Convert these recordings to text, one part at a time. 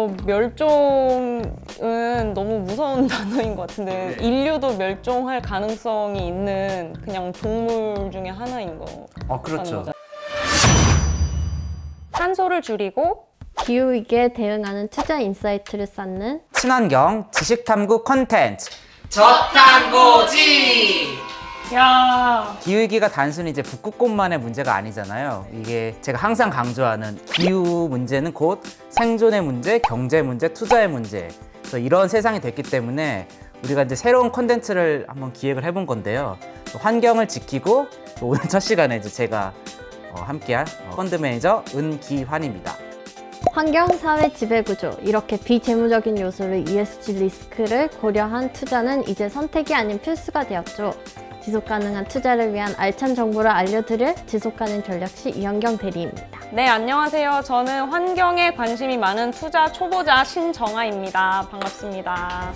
어, 멸종은 너무 무서운 단어인 것 같은데 네. 인류도 멸종할 가능성이 있는 그냥 동물 중에 하나인 거. 어, 그렇죠. 탄소를 줄이고 기후위기에 대응하는 투자 인사이트를 쌓는 친환경 지식탐구 콘텐츠. 저탄고지 야 기후위기가 단순히 이제 북극곰만의 문제가 아니잖아요. 이게 제가 항상 강조하는 기후 문제는 곧 생존의 문제, 경제 문제, 투자의 문제. 그래서 이런 세상이 됐기 때문에 우리가 이제 새로운 콘텐츠를 한번 기획을 해본 건데요. 또 환경을 지키고 또 오늘 첫 시간에 이제 제가 어, 함께할 어, 펀드 매니저 은기환입니다. 환경, 사회, 지배구조 이렇게 비재무적인 요소를 ESG 리스크를 고려한 투자는 이제 선택이 아닌 필수가 되었죠. 지속 가능한 투자를 위한 알찬 정보를 알려드릴 지속 가능 전략시 이현경 대리입니다. 네, 안녕하세요. 저는 환경에 관심이 많은 투자 초보자 신정아입니다. 반갑습니다.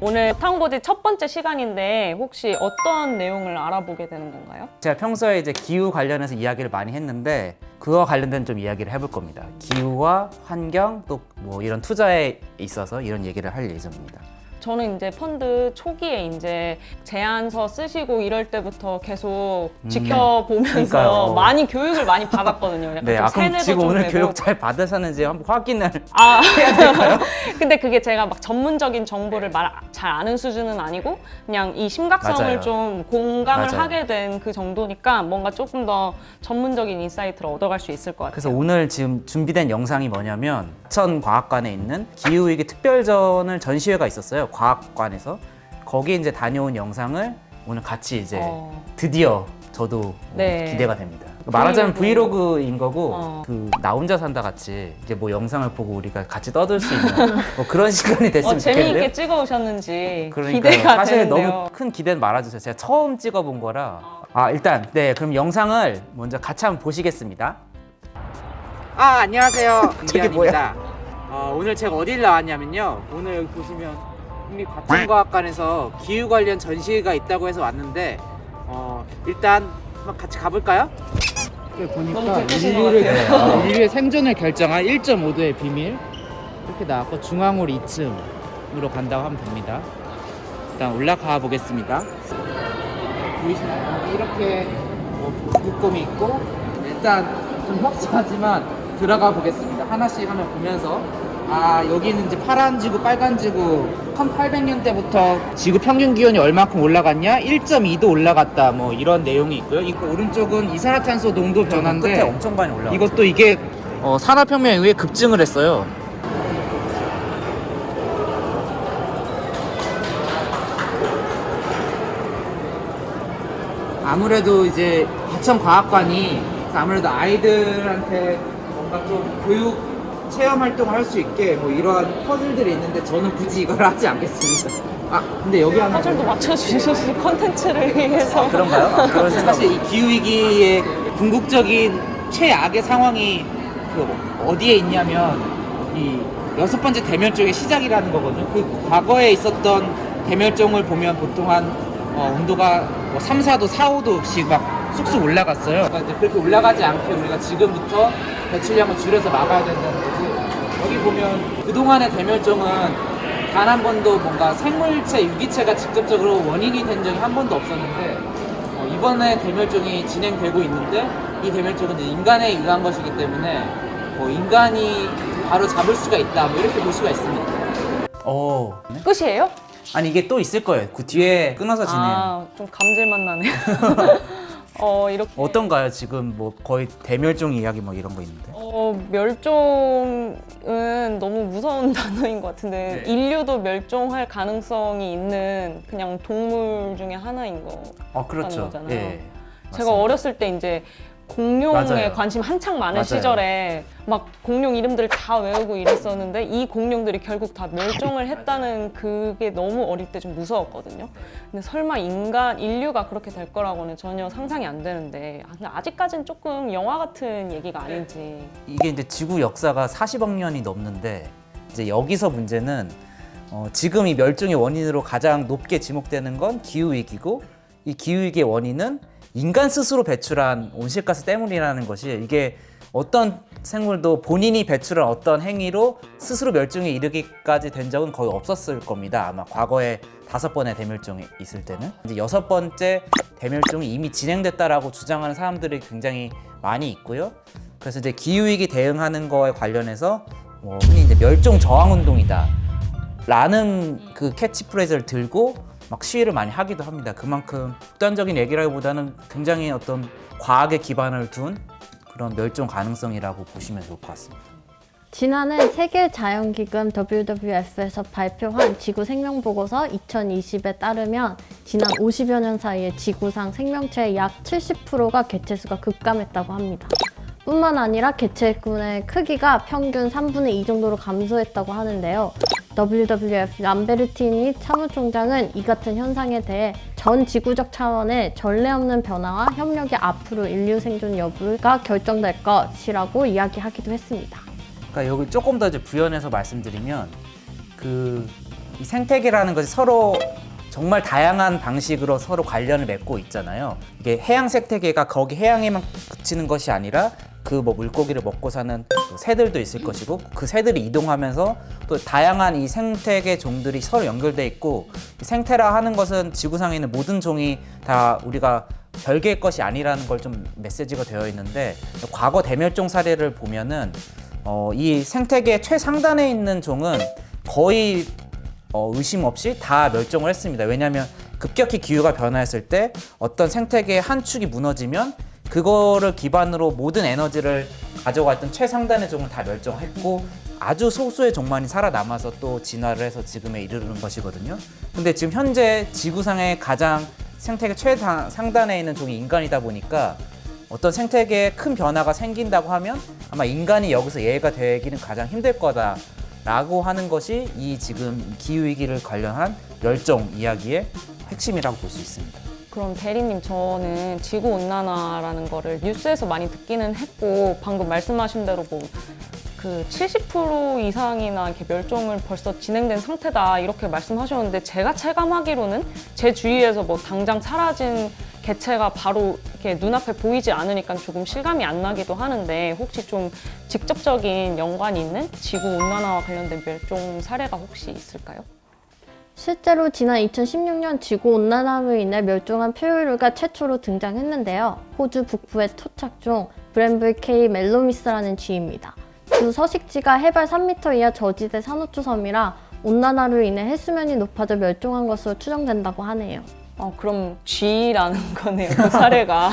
오늘 탐고지 첫 번째 시간인데 혹시 어떤 내용을 알아보게 되는 건가요? 제가 평소에 이제 기후 관련해서 이야기를 많이 했는데 그와 관련된 좀 이야기를 해볼 겁니다. 기후와 환경 또 뭐 이런 투자에 있어서 이런 얘기를 할 예정입니다. 저는 이제 펀드 초기에 이제 제안서 쓰시고 이럴 때부터 계속 음. 지켜보면서 그러니까요. 많이 교육을 많이 받았거든요. 약간 네, 좀 아 그럼 세뇌도 지금 좀 오늘 되고. 교육 잘 받으셨는지 한번 확인을. 아, 근데 그게 제가 막 전문적인 정보를 말 잘 아는 수준은 아니고 그냥 이 심각성을 맞아요. 좀 공감을 맞아요. 하게 된 그 정도니까 뭔가 조금 더 전문적인 인사이트를 얻어갈 수 있을 것 같아요. 그래서 오늘 지금 준비된 영상이 뭐냐면 하천과학관에 있는 기후위기 특별전을 전시회가 있었어요. 과학관에서 거기 이제 다녀온 영상을 오늘 같이 이제 어. 드디어 저도 뭐 네. 기대가 됩니다. 말하자면 브이로그. 브이로그인 거고 어. 그 나 혼자 산다 같이 이제 뭐 영상을 보고 우리가 같이 떠들 수 있는 뭐 그런 시간이 됐으면 어, 좋겠는데요. 재미있게 찍어 오셨는지 그러니까 기대가 사실 되는데요. 너무 큰 기대는 말아주세요. 제가 처음 찍어본 거라. 아 일단 네 그럼 영상을 먼저 같이 한번 보시겠습니다. 아 안녕하세요 저게 김기현입니다 어, 오늘 제가 어딜 나왔냐면요 오늘 여기 보시면 국립과천과학관에서 기후 관련 전시회가 있다고 해서 왔는데 어, 일단 한번 같이 가볼까요? 보니까 인류를. 어, 인류의 생존을 결정한 1.5도의 비밀 이렇게 나왔고 중앙홀 2층으로 간다고 하면 됩니다 일단 올라가 보겠습니다 보이시나요? 이렇게 뭐 북극곰이 있고 일단 좀 협소하지만 들어가 보겠습니다. 하나씩 한번 보면서 아 여기는 이제 파란 지구, 빨간 지구 1800년대부터 지구 평균 기온이 얼마큼 올라갔냐? 1.2도 올라갔다. 뭐 이런 내용이 있고요. 이 오른쪽은 이산화탄소 농도 끝에 변화인데 엄청 많이 올라가. 이것도 이게 어, 산업혁명에 의해 급증을 했어요. 아무래도 이제 과천과학관이 아무래도 아이들한테 뭔가 좀 교육 체험 활동을 할 수 있게 뭐 이러한 퍼즐들이 있는데 저는 굳이 이걸 하지 않겠습니다. 아 근데 여기 하나 퍼즐도 맞춰주셔서 컨텐츠를 위해서 그런가요? 아, 그런. 사실 이 기후 위기의 궁극적인 최악의 상황이 그 어디에 있냐면 이 여섯 번째 대멸종의 시작이라는 거거든요. 그 과거에 있었던 대멸종을 보면 보통 한 어, 온도가 뭐 3, 4도, 4, 5도씩 막 쑥쑥 올라갔어요. 그러니까 그렇게 올라가지 않게 우리가 지금부터 배출량을 줄여서 막아야 된다는 거지. 여기 보면 그동안의 대멸종은 단 한 번도 뭔가 생물체, 유기체가 직접적으로 원인이 된 적이 한 번도 없었는데 어, 이번에 대멸종이 진행되고 있는데 이 대멸종은 이제 인간에 의한 것이기 때문에 뭐 인간이 바로 잡을 수가 있다 뭐 이렇게 볼 수가 있습니다. 어. 끝이에요? 아니 이게 또 있을 거예요. 그 뒤에 끊어서 진행. 아, 좀 감질맛 나네요. 어, 이렇게 어떤가요? 지금 뭐 거의 대멸종 이야기 뭐 이런 거 있는데. 어, 멸종은 너무 무서운 단어인 것 같은데 네. 인류도 멸종할 가능성이 있는 그냥 동물 중에 하나인 거. 어 그렇죠. 거잖아요. 예. 제가 맞습니다. 어렸을 때 이제 공룡에 맞아요. 관심 한창 많은 맞아요. 시절에 막 공룡 이름들을 다 외우고 이랬었는데 이 공룡들이 결국 다 멸종을 했다는 그게 너무 어릴 때 좀 무서웠거든요. 근데 설마 인간 인류가 그렇게 될 거라고는 전혀 상상이 안 되는데 아, 근데 아직까지는 조금 영화 같은 얘기가 아닌지. 이게 이제 지구 역사가 40억 년이 넘는데 이제 여기서 문제는 어, 지금 이 멸종의 원인으로 가장 높게 지목되는 건 기후 위기고 이 기후 위기의 원인은 인간 스스로 배출한 온실가스 때문이라는 것이 이게 어떤 생물도 본인이 배출한 어떤 행위로 스스로 멸종에 이르기까지 된 적은 거의 없었을 겁니다. 아마 과거에 다섯 번의 대멸종이 있을 때는 이제 여섯 번째 대멸종이 이미 진행됐다라고 주장하는 사람들이 굉장히 많이 있고요. 그래서 이제 기후 위기 대응하는 거에 관련해서 뭐 흔히 이제 멸종 저항 운동이다. 라는 그 캐치프레이즈를 들고 막 시위를 많이 하기도 합니다. 그만큼 극단적인 얘기라기보다는 굉장히 어떤 과학에 기반을 둔 그런 멸종 가능성이라고 보시면 좋을 것 같습니다. 지난해 세계자연기금 WWF에서 발표한 지구 생명보고서 2020에 따르면 지난 50여 년 사이에 지구상 생명체의 약 70%가 개체수가 급감했다고 합니다. 뿐만 아니라 개체군의 크기가 평균 3분의 2 정도로 감소했다고 하는데요. WWF 람베르티니 사무총장은 이 같은 현상에 대해 전 지구적 차원의 전례 없는 변화와 협력이 앞으로 인류 생존 여부가 결정될 것이라고 이야기하기도 했습니다. 그러니까 여기 조금 더 이제 부연해서 말씀드리면 그 이 생태계라는 것이 서로 정말 다양한 방식으로 서로 관련을 맺고 있잖아요. 이게 해양 생태계가 거기 해양에만 그치는 것이 아니라 그 뭐 물고기를 먹고 사는 또 새들도 있을 것이고 그 새들이 이동하면서 또 다양한 이 생태계 종들이 서로 연결돼 있고 이 생태라 하는 것은 지구상에 있는 모든 종이 다 우리가 별개의 것이 아니라는 걸 좀 메시지가 되어 있는데 과거 대멸종 사례를 보면은 어, 이 생태계 최상단에 있는 종은 거의 어, 의심 없이 다 멸종을 했습니다. 왜냐하면 급격히 기후가 변화했을 때 어떤 생태계의 한 축이 무너지면 그거를 기반으로 모든 에너지를 가져갔던 최상단의 종을 다 멸종했고 아주 소수의 종만이 살아남아서 또 진화를 해서 지금에 이르는 것이거든요. 근데 지금 현재 지구상의 가장 생태계 최상단에 있는 종이 인간이다 보니까 어떤 생태계에 큰 변화가 생긴다고 하면 아마 인간이 여기서 예외가 되기는 가장 힘들 거다라고 하는 것이 이 지금 기후 위기를 관련한 멸종 이야기의 핵심이라고 볼 수 있습니다. 그럼 대리님 저는 지구 온난화라는 거를 뉴스에서 많이 듣기는 했고 방금 말씀하신 대로 뭐 그 70% 이상이나 이렇게 멸종을 벌써 진행된 상태다 이렇게 말씀하셨는데 제가 체감하기로는 제 주위에서 뭐 당장 사라진 개체가 바로 이렇게 눈앞에 보이지 않으니까 조금 실감이 안 나기도 하는데 혹시 좀 직접적인 연관이 있는 지구 온난화와 관련된 멸종 사례가 혹시 있을까요? 실제로 지난 2016년 지구 온난화로 인해 멸종한 표류류가 최초로 등장했는데요. 호주 북부의 토착 종 브랜블 K 멜로미스라는 쥐입니다. 주 서식지가 해발 3m 이하 저지대 산호초 섬이라 온난화로 인해 해수면이 높아져 멸종한 것으로 추정된다고 하네요. 어, 그럼 쥐라는 거네요, 그 사례가.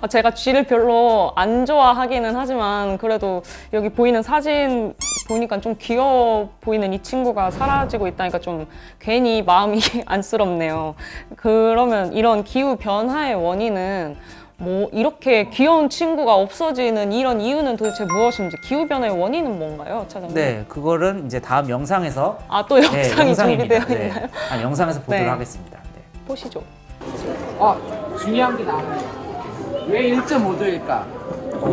어, 제가 쥐를 별로 안 좋아하기는 하지만 그래도 여기 보이는 사진 보니까 좀 귀여워 보이는 이 친구가 사라지고 있다니까 좀 괜히 마음이 안쓰럽네요. 그러면 이런 기후 변화의 원인은 뭐 이렇게 귀여운 친구가 없어지는 이런 이유는 도대체 무엇인지 기후 변화의 원인은 뭔가요, 차장님? 네, 그거는 이제 다음 영상에서 아또 네, 영상이 영상입니다. 준비되어 네, 있나요? 아, 영상에서 보도록 네. 하겠습니다. 네. 보시죠. 아 중요한 게 나와요. 왜 1.5도일까?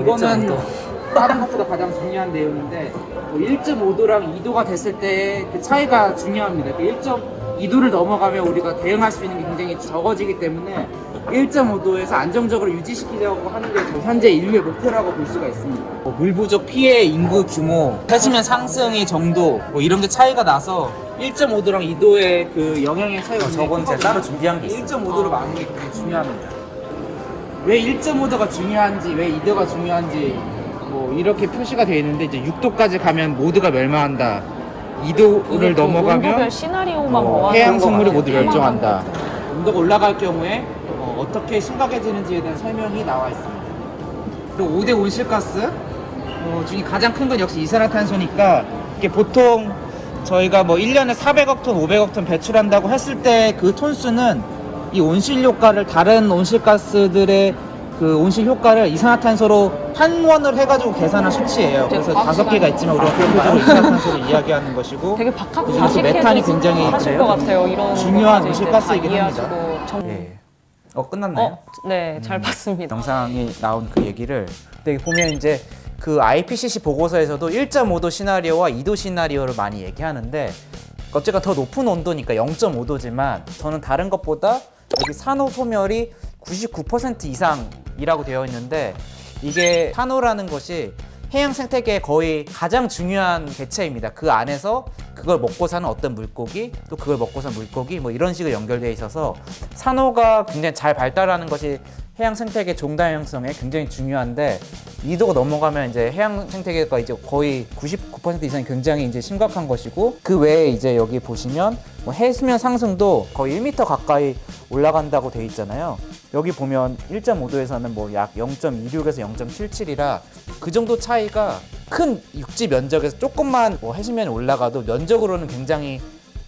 이거는 1.5도. 다른 것보다 가장 중요한 내용인데 1.5도랑 2도가 됐을 때 그 차이가 중요합니다. 그 1.2도를 넘어가면 우리가 대응할 수 있는 게 굉장히 적어지기 때문에 1.5도에서 안정적으로 유지시키려고 하는 게 현재 인류의 목표라고 볼 수가 있습니다. 뭐 물 부족 피해 인구 규모, 해수면 상승의 정도 뭐 이런 게 차이가 나서 1.5도랑 2도의 그 영향의 차이가 저건 제가 크거든요. 따로 준비한 게 있습니다. 1.5도로 막는 게 굉장히 중요합니다. 왜 1.5도가 중요한지, 왜 2도가 중요한지 뭐 이렇게 표시가 되어 있는데 이제 6도까지 가면 모두가 멸망한다. 2도를 그 넘어가면 시나리오만 어, 해양 생물이. 모두 멸종한다. 온도가 올라갈 경우에 어, 떻게 심각해지는지에 대한 설명이 나와 있습니다. 또 5대 온실가스 어, 중에 가장 큰 건 역시 이산화탄소니까 이게 보통 저희가 뭐 1년에 400억 톤, 500억 톤 배출한다고 했을 때 그 톤수는 이 온실 효과를 다른 온실가스들의 그 온실 효과를 이산화탄소로 환원을 해가지고 계산한 수치예요. 그래서 다섯 개가 있지만 우리가 기본적으로 이산화탄소를 이야기하는 것이고 되게 그리고 박학다식해서 메탄이 굉장히 하실 것 같아요. 이런 중요한 온실가스이긴 다 합니다. 정... 예. 어 끝났나요? 어, 네, 잘 봤습니다. 영상이 나온 그 얘기를 근데 보면 이제 그 IPCC 보고서에서도 1.5도 시나리오와 2도 시나리오를 많이 얘기하는데 어쨌든 더 높은 온도니까 0.5도지만 저는 다른 것보다 여기 산호 소멸이 99% 이상이라고 되어 있는데 이게 산호라는 것이 해양 생태계의 거의 가장 중요한 개체입니다. 그 안에서 그걸 먹고 사는 어떤 물고기, 또 그걸 먹고 사는 물고기, 뭐 이런 식으로 연결되어 있어서 산호가 굉장히 잘 발달하는 것이 해양 생태계 종다양성에 굉장히 중요한데 이도가 넘어가면 이제 해양 생태계가 이제 거의 99% 이상이 굉장히 이제 심각한 것이고 그 외에 이제 여기 보시면 뭐 해수면 상승도 거의 1m 가까이 올라간다고 돼 있잖아요. 여기 보면 1.5도에서는 뭐 약 0.26에서 0.77이라 그 정도 차이가 큰 육지 면적에서 조금만 뭐 해수면이 올라가도 면적으로는 굉장히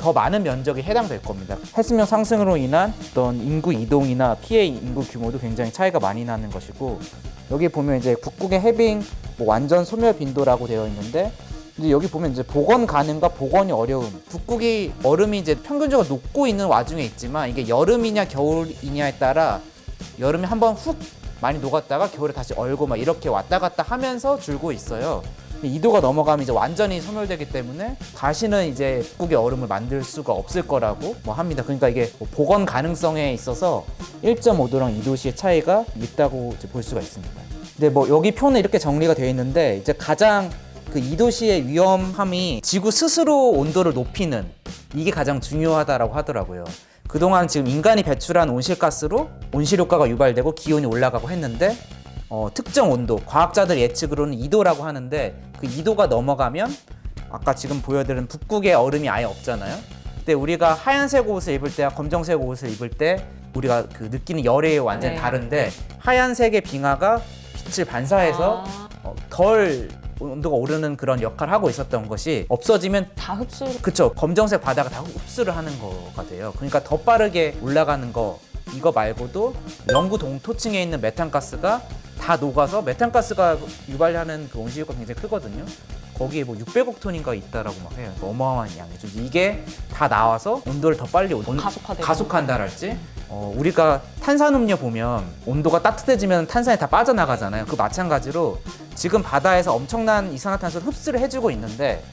더 많은 면적이 해당될 겁니다. 해수면 상승으로 인한 어떤 인구 이동이나 피해 인구 규모도 굉장히 차이가 많이 나는 것이고 여기 보면 이제 북극의 해빙 뭐 완전 소멸 빈도라고 되어 있는데 이제 여기 보면 이제 복원 가능과 복원이 어려움. 북극이 얼음이 이제 평균적으로 녹고 있는 와중에 있지만 이게 여름이냐 겨울이냐에 따라 여름에 한번 훅 많이 녹았다가 겨울에 다시 얼고 막 이렇게 왔다 갔다 하면서 줄고 있어요. 2도가 넘어가면 이제 완전히 소멸되기 때문에 다시는 이제 북극의 얼음을 만들 수가 없을 거라고 뭐 합니다. 그러니까 이게 뭐 복원 가능성에 있어서 1.5도랑 2도씨의 차이가 있다고 볼 수가 있습니다. 근데 뭐 여기 표는 이렇게 정리가 되어 있는데 이제 가장 그 2도씨의 위험함이 지구 스스로 온도를 높이는 이게 가장 중요하다라고 하더라고요. 그동안 지금 인간이 배출한 온실가스로 온실효과가 유발되고 기온이 올라가고 했는데 어, 특정 온도, 과학자들 예측으로는 2도라고 하는데 그 2도가 넘어가면 아까 지금 보여드린 북극의 얼음이 아예 없잖아요. 근데 우리가 하얀색 옷을 입을 때와 검정색 옷을 입을 때 우리가 그 느끼는 열이 완전 히 네. 다른데 하얀색의 빙하가 빛을 반사해서 아, 어, 덜 온도가 오르는 그런 역할을 하고 있었던 것이 없어지면 다 흡수. 그쵸 검정색 바다가 다 흡수를 하는 거가 돼요 그러니까 더 빠르게 올라가는 거 이거 말고도 영구 동토층에 있는 메탄가스가 다 녹아서 메탄가스가 유발하는 그 온실효과가 굉장히 크거든요. 거기에 뭐 600억 톤인가 있다라고 막 해요. 그래서 어마어마한 양이죠 이게 다 나와서 온도를 더 빨리 온- 가속화되고. 가속한다랄지. 어, 우리가 탄산음료 보면 온도가 따뜻해지면 탄산이 다 빠져나가잖아요. 그 마찬가지로 지금 바다에서 엄청난 이산화탄소를 흡수를 해주고 있는데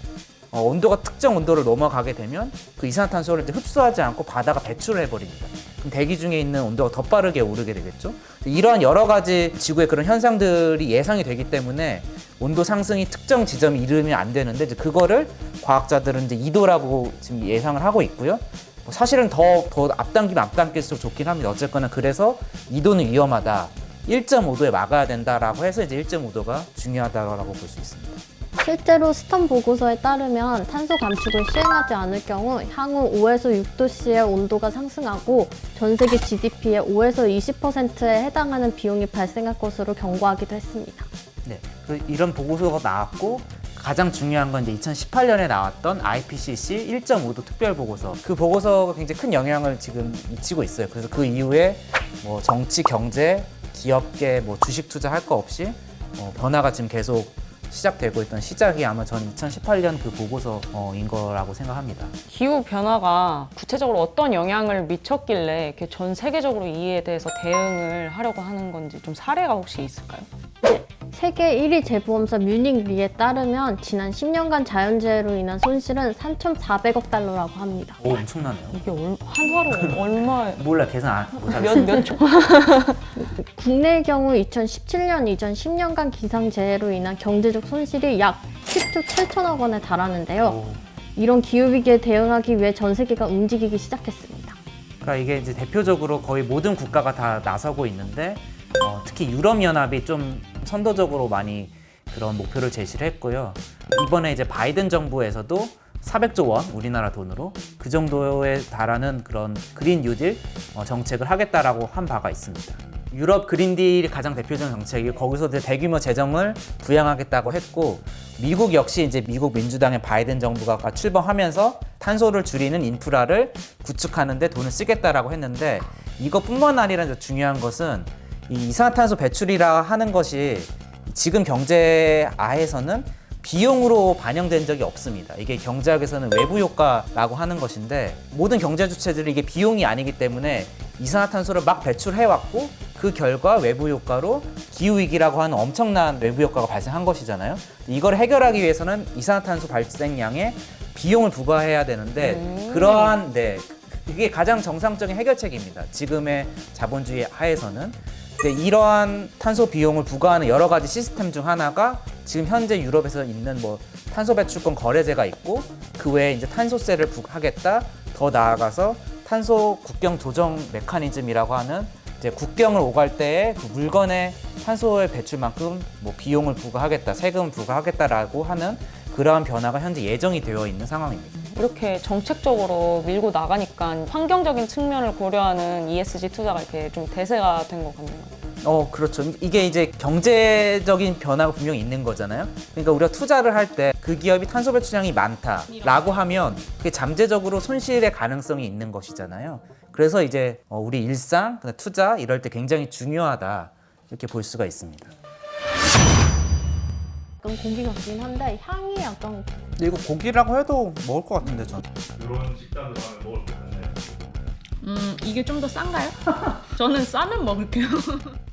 어, 온도가 특정 온도를 넘어가게 되면 그 이산화탄소를 이제 흡수하지 않고 바다가 배출을 해버립니다. 대기 중에 있는 온도가 더 빠르게 오르게 되겠죠. 이러한 여러 가지 지구의 그런 현상들이 예상이 되기 때문에 온도 상승이 특정 지점에 이르면 안 되는데 이제 그거를 과학자들은 이제 2도라고 지금 예상을 하고 있고요. 뭐 사실은 더, 더 앞당기면 앞당길수록 좋긴 합니다. 어쨌거나 그래서 2도는 위험하다. 1.5도에 막아야 된다라고 해서 이제 1.5도가 중요하다라고 볼 수 있습니다. 실제로 스턴 보고서에 따르면 탄소 감축을 시행하지 않을 경우 향후 5에서 6도씨의 온도가 상승하고 전 세계 GDP의 5에서 20%에 해당하는 비용이 발생할 것으로 경고하기도 했습니다. 네, 그 이런 보고서가 나왔고 가장 중요한 건 이제 2018년에 나왔던 IPCC 1.5도 특별 보고서. 그 보고서가 굉장히 큰 영향을 지금 미치고 있어요. 그래서 그 이후에 뭐 정치, 경제, 기업계, 뭐 주식 투자할 거 없이 어, 변화가 지금 계속 시작되고 있던 시작이 아마 전 2018년 그 보고서인 거라고 생각합니다. 기후 변화가 구체적으로 어떤 영향을 미쳤길래 이렇게 전 세계적으로 이에 대해서 대응을 하려고 하는 건지 좀 사례가 혹시 있을까요? 세계 1위 제보험사 뮤닉 리에 따르면 지난 10년간 자연재해로 인한 손실은 3,400억 달러라고 합니다. 오, 엄청나네요. 이게 얼, 한화로 얼마 몰라, 계산 안, 못 하겠어요. 몇몇 조? 국내의 경우 2017년 이전 10년간 기상재해로 인한 경제적 손실이 약 10조 7천억 원에 달하는데요. 오. 이런 기후위기에 대응하기 위해 전 세계가 움직이기 시작했습니다. 그러니까 이게 이제 대표적으로 거의 모든 국가가 다 나서고 있는데 어, 특히 유럽 연합이 좀 선도적으로 많이 그런 목표를 제시를 했고요. 이번에 이제 바이든 정부에서도 400조 원 우리나라 돈으로 그 정도에 달하는 그런 그린 뉴딜 어, 정책을 하겠다라고 한 바가 있습니다. 유럽 그린딜이 가장 대표적인 정책이 거기서 대규모 재정을 부양하겠다고 했고 미국 역시 이제 미국 민주당의 바이든 정부가 출범하면서 탄소를 줄이는 인프라를 구축하는데 돈을 쓰겠다라고 했는데 이것뿐만 아니라 중요한 것은 이 이산화탄소 배출이라 하는 것이 지금 경제 아에서는 비용으로 반영된 적이 없습니다. 이게 경제학에서는 외부 효과라고 하는 것인데 모든 경제 주체들이 이게 비용이 아니기 때문에 이산화탄소를 막 배출해 왔고 그 결과 외부 효과로 기후 위기라고 하는 엄청난 외부 효과가 발생한 것이잖아요. 이걸 해결하기 위해서는 이산화탄소 발생량에 비용을 부과해야 되는데 음. 그러한 네 그게 가장 정상적인 해결책입니다. 지금의 자본주의 하에서는 근데 이러한 탄소 비용을 부과하는 여러 가지 시스템 중 하나가 지금 현재 유럽에서 있는 뭐 탄소 배출권 거래제가 있고 그 외에 이제 탄소세를 부과하겠다. 더 나아가서 탄소 국경 조정 메커니즘이라고 하는 이제 국경을 오갈 때에 그 물건의 탄소의 배출만큼 뭐 비용을 부과하겠다, 세금 부과하겠다라고 하는 그러한 변화가 현재 예정이 되어 있는 상황입니다. 이렇게 정책적으로 밀고 나가니까 환경적인 측면을 고려하는 ESG 투자가 이렇게 좀 대세가 된 것 같네요. 어, 그렇죠. 이게 이제 경제적인 변화가 분명히 있는 거잖아요. 그러니까 우리가 투자를 할 때 그 기업이 탄소 배출량이 많다라고 하면 그게 잠재적으로 손실의 가능성이 있는 것이잖아요. 그래서 이제 어, 우리 일상, 투자 이럴 때 굉장히 중요하다 이렇게 볼 수가 있습니다. 약간 고기 같긴 한데 향이 약간 근데 이거 고기라고 해도 먹을 것 같은데 전. 이런 식당을 가면 먹을 것 같네. 음, 이게 좀 더 싼가요? 저는 싸면 먹을게요.